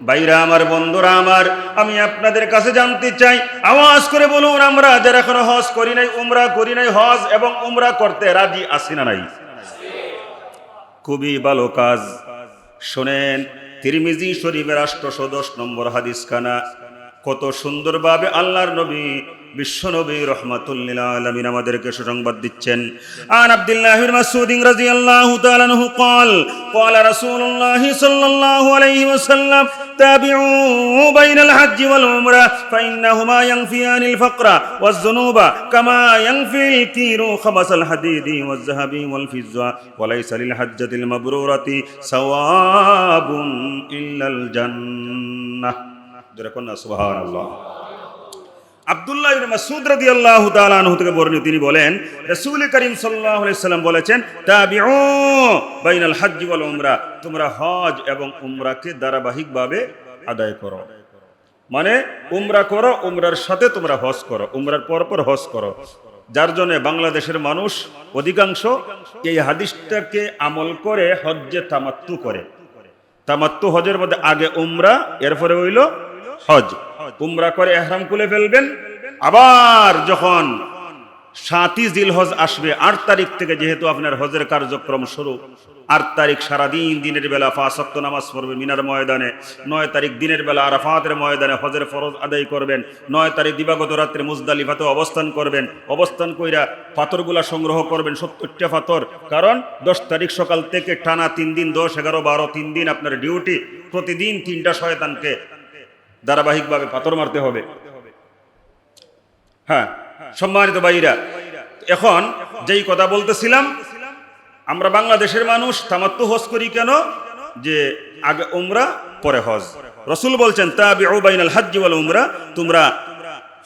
বাইরা আমার, বন্ধুরা আমার, আমি আপনাদের কাছে জানতে চাই, আওয়াজ করে বলুন আমরা যারা এখনও হজ করি নাই, উমরা করি নাই, হজ এবং উমরা করতে রাজি আসি না নাই? খুবই ভালো কাজ। শোনেন, তিরমিজি শরীফের আষ্টশো সদস্য নম্বর হাদিস খানা কত সুন্দরভাবে আল্লাহর নবী বিশ্ব নবী রহমাতুল্লিল আলমিন আমাদেরকে সুসংবাদ দিচ্ছেন আন আব্দুল্লাহ বিন মাসউদ রাদিয়াল্লাহু তাআলা আনহু قال قال رسول الله صلى الله عليه وسلم تابعوا بين الحج والعمرة فإنهما ينفيان الفقر والذنوب كما ينفي الكير خبث الحديد والذهب والفضة وليس للحجة المبرورة ثواب إلا الجنة دركنا سبحان الله আব্দুল্লাহ ইবনে মাসউদ রাদিয়াল্লাহু তাআলা আনহু থেকে বর্ণিত। তিনি বলেন, রাসূল করিম সাল্লাল্লাহু সাল্লাম বলেছেন, তাবিউ বাইনাল হজ্জ ওয়াল উমরা, তোমরা হজ এবং উমরাকে ধারাবাহিকভাবে আদায় করো। মানে উমরা করো, উমরার সাথে তোমরা হজ করো, উমরার পর পর হজ করো। যার জন্য বাংলাদেশের মানুষ অধিকাংশ এই হাদিসটাকে আমল করে হজ্জে তামাত্তু করে। তামাত্তু হজের মধ্যে আগে উমরা, এরপরে হইল হজ উমরা করে এহরাম খুলে ফেলবেন। আবার যখন সাতই জিল হজ আসবে, আট তারিখ থেকে যেহেতু আপনার হজের কার্যক্রম শুরু, আট তারিখ সারাদিন দিনের বেলা ফাঁসক্ত নামাজ পড়বে মিনার ময়দানে, নয় তারিখ দিনের বেলা আরাফাতের ময়দানে হজের ফরজ আদায় করবেন, নয় তারিখ দিবাগত রাত্রে মুজদালিফাতে অবস্থান করবেন, অবস্থান কইরা পাথরগুলা সংগ্রহ করবেন সত্তরটা পাথর। কারণ দশ তারিখ সকাল থেকে টানা তিন দিন, দশ, এগারো, বারো, তিন দিন আপনার ডিউটি, প্রতিদিন তিনটা শয়তানকে ধারাবাহিকভাবে পাথর মারতে হবে। হ্যাঁ সম্মানিত ভাইরা, এখন যেই কথা বলতেছিলাম, আমরা বাংলাদেশের মানুষ তামাত্তু হজ করি কেন? যে আগে উমরা, পরে হজ। রসুল বলছেন, তাবিউ বাইনাল হজ্জ উমরা তোমরা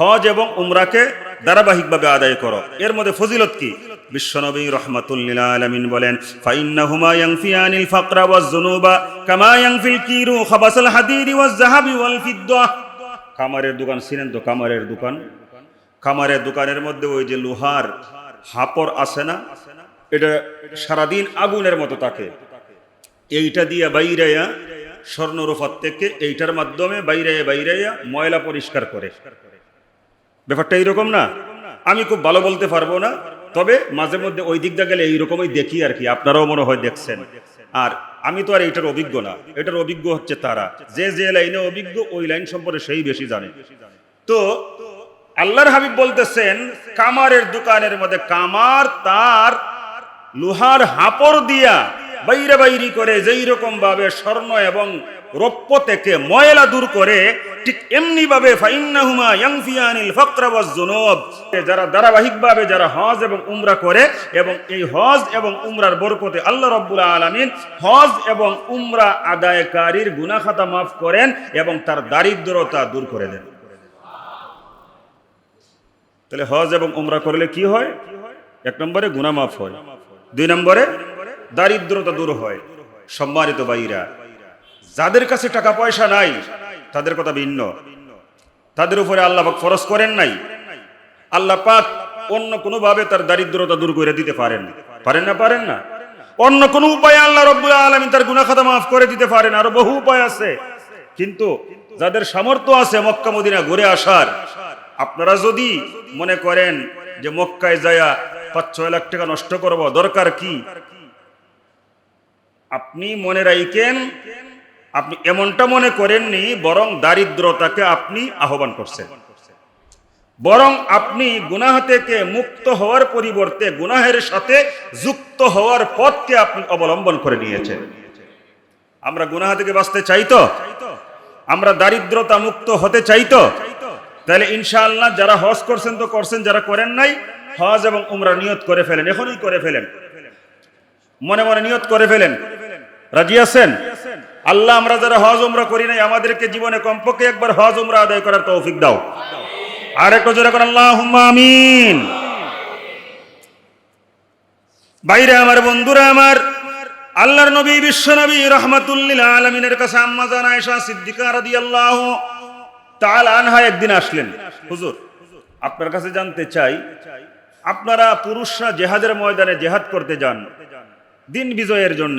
হজ এবং উমরাকে ধারাবাহিকভাবে আদায় করো। এর মধ্যে ফজিলত কি? বিশ্বনবী রহমাতুল্লিল আলামিন বলেন, ফাইন্নাহুমা ইয়ানফিয়ানিল ফাকরা ওয়াজ যুনুবা কামা ইয়ানফিল কিরু খাবাসাল হাদিদি ওয়াজ যাহাবি ওয়াল ফিদ্দা। কামারের দোকান ছিলেন তো কামারের দোকান? কামারের দোকানের মধ্যে ওই যে লোহার হাপর আছে না, এটা সারাদিন আগুনের মতো থাকে। এইটা দিয়ে বাইরাইয়া স্বর্ণরূপার থেকে এইটার মাধ্যমে বাইরাইয়া বাইরাইয়া ময়লা পরিষ্কার করে। ব্যাপারটা এইরকম না? আমি খুব ভালো বলতে পারব না তবে মাঝে মধ্যে ওই দিকটা গেলে এইরকমই দেখি আর কি, আপনারাও মনে হয় দেখছেন। আর আমি তো আর এটার অভিজ্ঞ না, এটার অভিজ্ঞ হচ্ছে তারা। যে যে লাইনে অভিজ্ঞ, ওই লাইন সম্পর্কে সেই বেশি জানে। তো আল্লাহর হাবিব বলতেছেন, কামারের দোকানের মধ্যে কামার তার লোহার হাপড় দিয়া বাইরে বাইরি করে যেই রকম ভাবে স্বর্ণ এবং রৌপ্য থেকে ময়লা দূর করে ঠিক এমনি ভাবে ইয়াংফিয়ানিল ফাকরা ওয়াজ যারা ধারাবাহিকভাবে যারা হজ এবং উমরা করে এবং এই হজ এবং উমরার বরকতে আল্লাহ রাব্বুল আলামিন হজ এবং উমরা আদায়কারীর গুনাহ খাতা মাফ করেন এবং তার দারিদ্রতা দূর করে দেন। তাহলে হজ এবং উমরা করলে কি হয়? এক নম্বরে গুনাহ মাফ হয়, দুই নম্বরে দারিদ্রতা দূর হয়। সম্মানিত বাইরা যাদের কাছে টাকা পয়সা নাই, তাদের কথা ভিন্ন। তাদের উপরে আল্লাহ পাক ফরজ করেন নাই। আল্লাহ পাক অন্য কোনো ভাবে তার দারিদ্রতা দূর করে দিতে পারেন। পারেন না পারেন না? অন্য কোন উপায়ে আল্লাহ রব্বুল আলমিন তার গুনা খাতা মাফ করে দিতে পারেন, আরও বহু উপায় আছে। কিন্তু যাদের সামর্থ্য আছে মক্কা, মদিনা ঘুরে আসার, আপনারা যদি মনে করেন যে মক্কায় যায়া পাঁচ, ছয় লাখ টাকা নষ্ট করব, দরকার কি? আপনি মনে রাখেন আপনি এমনটা মনে করেননি বরং দারিদ্রতাকে আপনি আহ্বান করছেন। বরং আপনি গুনাহ থেকে মুক্ত হওয়ার পরিবর্তে গুনাহের সাথে যুক্ত হওয়ার পথকে আপনি অবলম্বন করে নিয়েছেন। আমরা গুনাহ থেকে বাঁচতে চাই তো? আমরা দারিদ্রতা মুক্ত হতে চাই তো? তাহলে ইনশাআল্লাহ যারা হজ করছেন তো করছেন যারা করেন নাই হজ এবং উমরা নিয়ত করে ফেলেন এখনই করে ফেলেন। মনে মনে নিয়ত করে ফেলেন। রাজি আছেন? আল্লাহ আমরা যারা হজ উমরা করি নাই, আমাদেরকে জীবনে কমপক্ষে একবার হজ উমরা আদায় করার তৌফিক দাও। আর একটু জোরে করেন আল্লাহ আমিন। বাইরে আমার বন্ধুরা আমার, আল্লাহর নবী, বিশ্ব নবী রহমাতুল্লিল আলমিনের কাছে আম্মা জান আয়েশা সিদ্দিকা রাদিয়াল্লাহু তাআলা আনহা একদিন আসলেন। হুজুর, আপনার কাছে জানতে চাই, আপনারা পুরুষরা জেহাদের ময়দানে জেহাদ করতে যান, দিন বিজয়ের জন্য।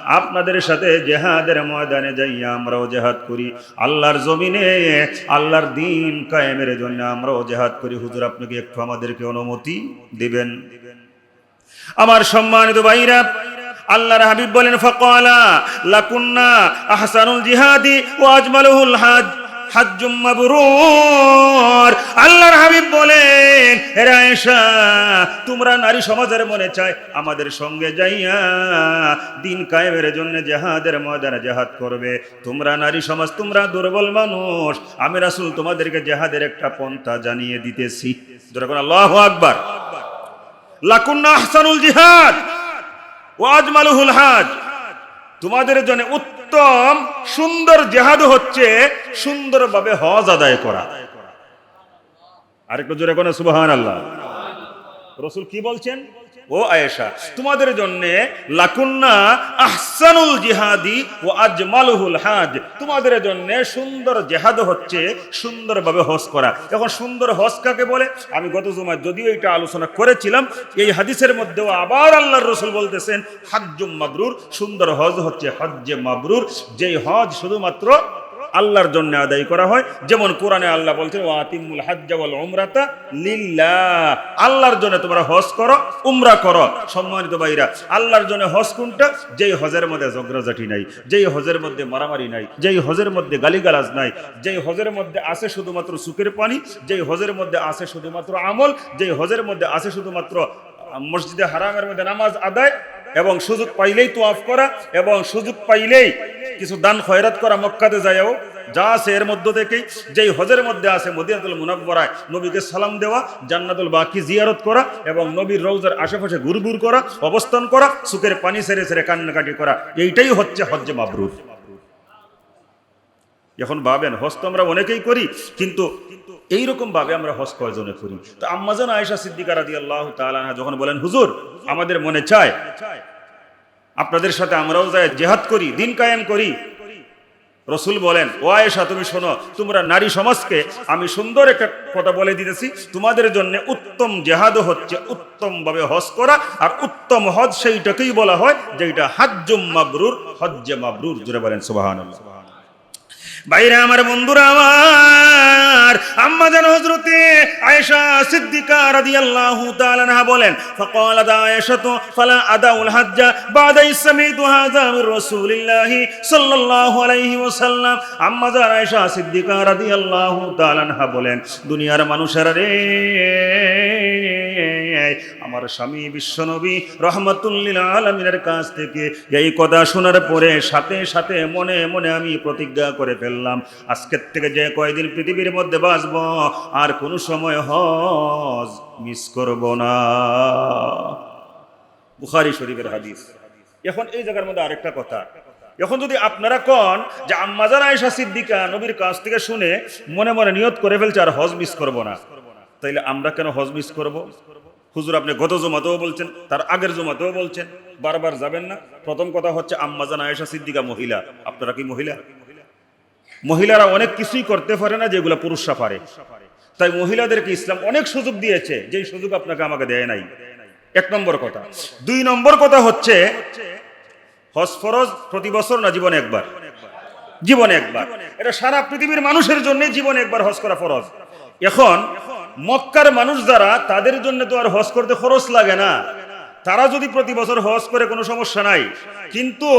আপনাদের সাথে জেহাদের ময়দানে যাইয়া আমরাও জেহাদ করি। আল্লাহর জমিনে আল্লাহর দিন কায়েমের জন্য আমরাও জেহাদ করি। হুজুর আপনাকে একটু আমাদেরকে অনুমতি দিবেন? আমার সম্মানিত ভাইরা, আল্লাহর হাবিব বলেন, ফকালা লাকুন্না আহসানুল জিহাদি ও আজমালুল হাজ, হাজ্জুম মাবরুর। আল্লাহর হাবিব বলেন তোমরা নারী সমাজের মনে চায়, আমাদের সঙ্গে যাইয়া দিন কায়েমের জন্য জেহাদের ময়দানে জেহাদ করবে। তোমরা নারী সমাজ, তোমরা দুর্বল মানুষ, আমি রাসূল তোমাদেরকে জেহাদের একটা পন্থা জানিয়ে দিতেছি। আল্লাহু আকবার। লাকুন্না আহসানুল জিহাদ হাজ। তোমাদের জন্য উত্তম, সুন্দর জেহাদ হচ্ছে, সুন্দরভাবে হজ আদায় করা। আরেকটু জোরে কোনো সুবাহান আল্লাহ রসুল কি বলছেন? ও আয়েশা, তোমাদের জন্য লাকুন্না আহসানুল জিহাদি ও আজমালুহুল হাজ। তোমাদের জন্য সুন্দর জেহাদ হচ্ছে সুন্দরভাবে হজ করা। এখন সুন্দর হজ কাকে বলে? আমি গত জুমায় যদিও এটা আলোচনা করেছিলাম, এই হাদিসের মধ্যেও আবার আল্লাহর রসুল বলতেছেন, হাজ্জুম মাবরুর, সুন্দর হজ হচ্ছে হজ্জে মাবরুর। যেই হজ শুধুমাত্র আল্লাহর জন্য আদায় করা হয়। যেমন কোরআনে আল্লাহ বলছেন ওয়াতিমুল হাজ্জা ওয়াল উমরাতা লিল্লাহ। আল্লাহর জন্য তোমরা হজ করো, উমরা করো। সম্মানিত ভাইরা, আল্লাহর জন্য হজ কোনটা? যেই হজের মধ্যে ঝগড়াঝাটি নাই, যেই হজের মধ্যে মারামারি নাই, যেই হজের মধ্যে গালিগালাজ নাই, যেই হজের মধ্যে আছে শুধুমাত্র সুখের পানি, যেই হজের মধ্যে আছে শুধুমাত্র আমল, যেই হজের মধ্যে আছে শুধুমাত্র মসজিদে হারামের মধ্যে নামাজ আদায় এবং সুযোগ পাইলেই তোয়াফ করা এবং সুযোগ পাইলেই কিছু দান খয়রাত করা মক্কাতে যায়ও, যা আছে এর মধ্য থেকেই, যেই হজের মধ্যে আছে মদিনাতুল মুনাব্বরায়, নবীকে সালাম দেওয়া, জান্নাতুল বাকি জিয়ারত করা এবং নবীর রৌজার আশেপাশে ঘুরঘুর করা, অবস্থান করা, সুখের পানি সেরে সেরে কান্নাকাটি করা, এইটাই হচ্ছে হজ্জে মাবরুর। এখন ভাবেন হজ তো আমরা অনেকেই করি, কিন্তু এইরকম ভাবে আমরা হজ কয়জনে করি। তো আম্মাজান আয়েশা সিদ্দিকা রাদি আল্লাহ তালাহা যখন বলেন, হুজুর, আমাদের মনে চায় আপনাদের সাথে আমরাও যাই জেহাদ করি, দিন কায়েম করি। রসুল বলেন, ও আয়েশা, তুমি শোনো, তোমরা নারী সমাজকে আমি সুন্দর একটা কথা বলে দিতেছি, তোমাদের জন্য উত্তম জেহাদ হচ্ছে উত্তম ভাবে হজ করা, আর উত্তম হজ সেইটাকেই বলা হয় যেটা হাজ্জুম মাবরুর, হজ্জে মাবরুর জুড়ে বলেন, সুবহানাল্লাহ। বাইরে আমার, বন্ধুরা আমার, আম্মা জান, হযরতে আয়েশা সিদ্দিকা রাদিয়াল্লাহু তাআলা আনহা বলেন فقالت عائشة فلا أدع الحج بعد إذ سمعت هذا من رسول الله صلى الله عليه وسلم আম্মা জান আয়েশা সিদ্দিকা রাদিয়াল্লাহু তাআলা আনহা বলেন দুনিয়ার মানুষেরা রে আমার স্বামী বিশ্বনবী রহমতুল্লিল আলমিনের কাছ থেকে এই কথা শোনার পরে সাথে সাথে মনে মনে আমি প্রতিজ্ঞা করে ফেললাম আজকের থেকে যে কয়দিন পৃথিবীর মধ্যে বাঁচব আর কোনো সময় হজ মিস করব না। বুখারি শরীফের হাদিস। এখন এই জায়গার মধ্যে আরেকটা কথা। এখন যদি আপনারা কন যে আম্মাজান আয়েশা সিদ্দিকা নবীর কাছ থেকে শুনে মনে মনে নিয়ত করে ফেলছে আর হজ মিস করব না, তাইলে আমরা কেন হজ মিস করব? হুজুর, আপনি গত জমাতেও বলছেন, তার আগের জমাতেও বলছেন, বারবার যাবেন না? প্রথম কথা হচ্ছে আম্মাজান আয়েশা সিদ্দিকা মহিলা। আপনারা কি মহিলা? মহিলারা অনেক কিছুই করতে পারে না যেগুলো পুরুষরা পারে। তাই মহিলাদেরকে ইসলাম অনেক সুযোগ দিয়েছে, যেই সুযোগ আপনাকে আমাকে দেয় নাই। এক নম্বর কথা। দুই নম্বর কথা হচ্ছে, হজ ফরজ প্রতি বছর না জীবনে একবার? জীবনে একবার। এটা সারা পৃথিবীর মানুষের জন্য জীবনে একবার হজ করা ফরজ। এখন মক্কার মানুষ যারা, তাদের জন্য তো আর হজ করতে খরচ লাগে না। তারা যদি প্রতি বছর হজ করে কোনো সমস্যা নাই, কিন্তু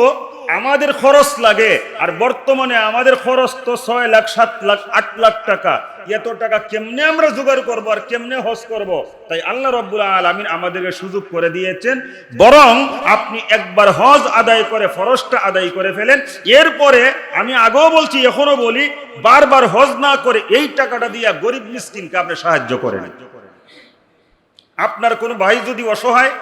আমাদের খরচ লাগে, আর বর্তমানে আমাদের খরচ তো ছয় লাখ, সাত লাখ, আট লাখ টাকা। এত টাকা কেমনে আমরা জোগাড় করব আর কেমনে হজ করব? তাই আল্লাহ রব্বুল আলমিন আমাদেরকে সুযোগ করে দিয়েছেন, বরং আপনি একবার হজ আদায় করে, ফরজটা আদায় করে ফেলেন। এরপরে আমি আগেও বলছি, এখনও বলি, বারবার হজ না করে এই টাকাটা দিয়ে গরিব মিসকিনকে আপনি সাহায্য করেন। আপনার কোনো ভাই যদি অসহায়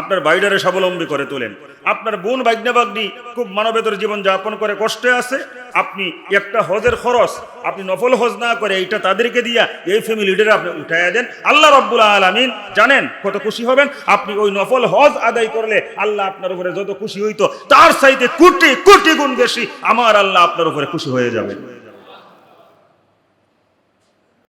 আপনার বাইডারে স্বাবলম্বী করে তোলেন। আপনার বোন বাগ্নে খুব মানবেতর জীবন যাপন করে কষ্টে আছে। আপনি একটা হজের খরচ, আপনি নফল হজ না করে এইটা তাদেরকে দিয়া এই ফ্যামিলিটারে আপনি উঠাইয়া দেন। আল্লাহ রব্বুল আলমিন জানেন কত খুশি হবেন। আপনি ওই নফল হজ আদায় করলে আল্লাহ আপনার উপরে যত খুশি হইতো, তার চাইতে কোটি কোটি গুণ বেশি আমার আল্লাহ আপনার উপরে খুশি হয়ে যাবে।